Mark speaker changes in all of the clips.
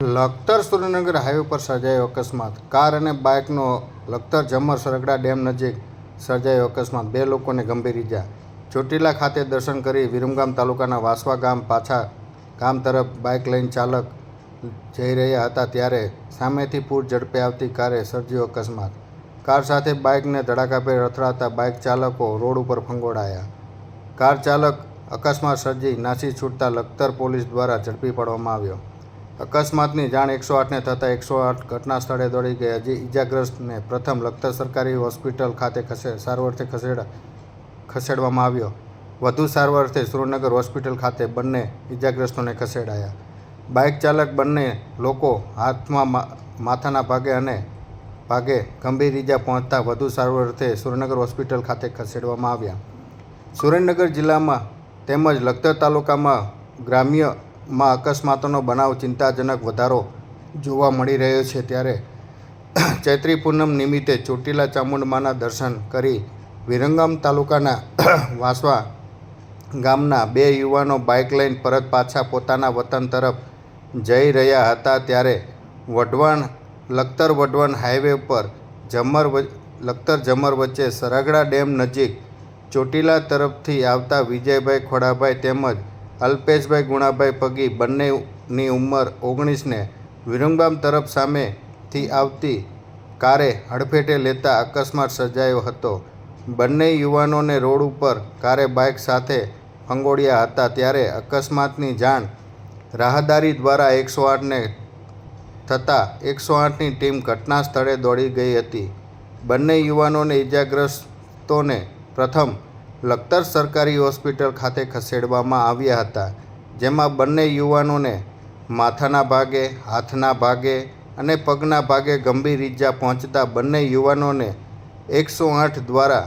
Speaker 1: Lakhtar Surendranagar highway પર સર્જાયો અકસ્માત. કાર અને બાઇકનો લખતર જમર સરગડા ડેમ નજીક સર્જાયો અકસ્માત. બે લોકોને ગંભીર ઇજા ચોટીલા ખાતે દર્શન કરી વિરમગામ તાલુકાના વાસવા ગામ પાછા ગામ તરફ બાઇક લઈને ચાલક જઈ રહ્યા હતા ત્યારે સામેથી પૂર ઝડપે આવતી કારે સર્જ્યો અકસ્માત. કાર સાથે બાઇકને ધડાકાભેર અથડાતા બાઇક ચાલકો રોડ ઉપર ફંગોળાયા. કાર ચાલક અકસ્માત સર્જી નાસી છૂટતા લખતર પોલીસ દ્વારા ઝડપી પાડવામાં આવ્યો. અકસ્માતની જાણ એકસો આઠને થતાં એકસો આઠ ઘટના સ્થળે દોડી ગઈ. હજી ઇજાગ્રસ્તને પ્રથમ લખતર સરકારી હોસ્પિટલ ખાતે ખસે, સારવારથી ખસેડા, ખસેડવામાં આવ્યો. વધુ સારવારથી સુરેન્દ્રનગર હોસ્પિટલ ખાતે બંને ઇજાગ્રસ્તોને ખસેડાયા. બાઇક ચાલક બંને લોકો હાથમાં માથાના ભાગે અને ભાગે ગંભીર ઇજા પહોંચતા વધુ સારવારથી સુરેન્દ્રનગર હોસ્પિટલ ખાતે ખસેડવામાં આવ્યા. સુરેન્દ્રનગર જિલ્લામાં તેમજ લખતર તાલુકામાં ગ્રામ્યમાં અકસ્માતોનો બનાવ ચિંતાજનક વધારો જોવા મળી રહ્યો છે ત્યારે ચૈત્રી પૂનમ નિમિત્તે ચોટીલા ચામુંડમાના દર્શન કરી વિરંગામ તાલુકાના વાસવા ગામના બે યુવાનો બાઇક લઈને પરત પાછા પોતાના વતન તરફ જઈ રહ્યા હતા ત્યારે વઢવાણ, લખતર વઢવાણ હાઈવે પર જમર લખતર જમર વચ્ચે સરાગડા ડેમ નજીક ચોટીલા તરફથી આવતા વિજયભાઈ ખોડાભાઈ તેમજ અલ્પેશભાઈ, ગુણાભાઈ પગી બંનેની ઉંમર ઓગણીસને વિરંગામ તરફ સામેથી આવતી કારે હડફેટે લેતા અકસ્માત સર્જાયો હતો. બંને યુવાનોને રોડ ઉપર કારે બાઇક સાથે ફંગોળ્યા હતા ત્યારે અકસ્માતની જાણ રાહદારી દ્વારા એકસો આઠને થતાં એકસો આઠની ટીમ ઘટના સ્થળે દોડી ગઈ હતી. બંને યુવાનોને ઇજાગ્રસ્તોને પ્રથમ લખતર સરકારી હોસ્પિટલ ખાતે ખસેડવામાં આવ્યા હતા, જેમાં બંને યુવાનોને માથાના ભાગે, હાથના ભાગે અને પગના ભાગે ગંભીર ઈજા પહોંચતા બંને યુવાનોને એકસો આઠ દ્વારા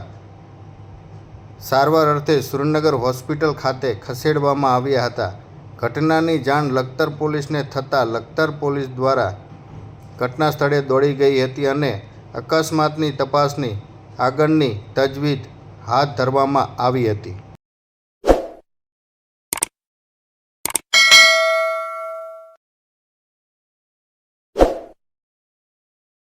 Speaker 1: સારવાર અર્થે સુરેન્દ્રનગર હોસ્પિટલ ખાતે ખસેડવામાં આવ્યા હતા. ઘટનાની જાણ લખતર પોલીસને થતાં લખતર પોલીસ દ્વારા ઘટના સ્થળે દોડી ગઈ હતી અને અકસ્માતની તપાસની આગળની તજવીજ હાથ ધરવામાં આવી હતી.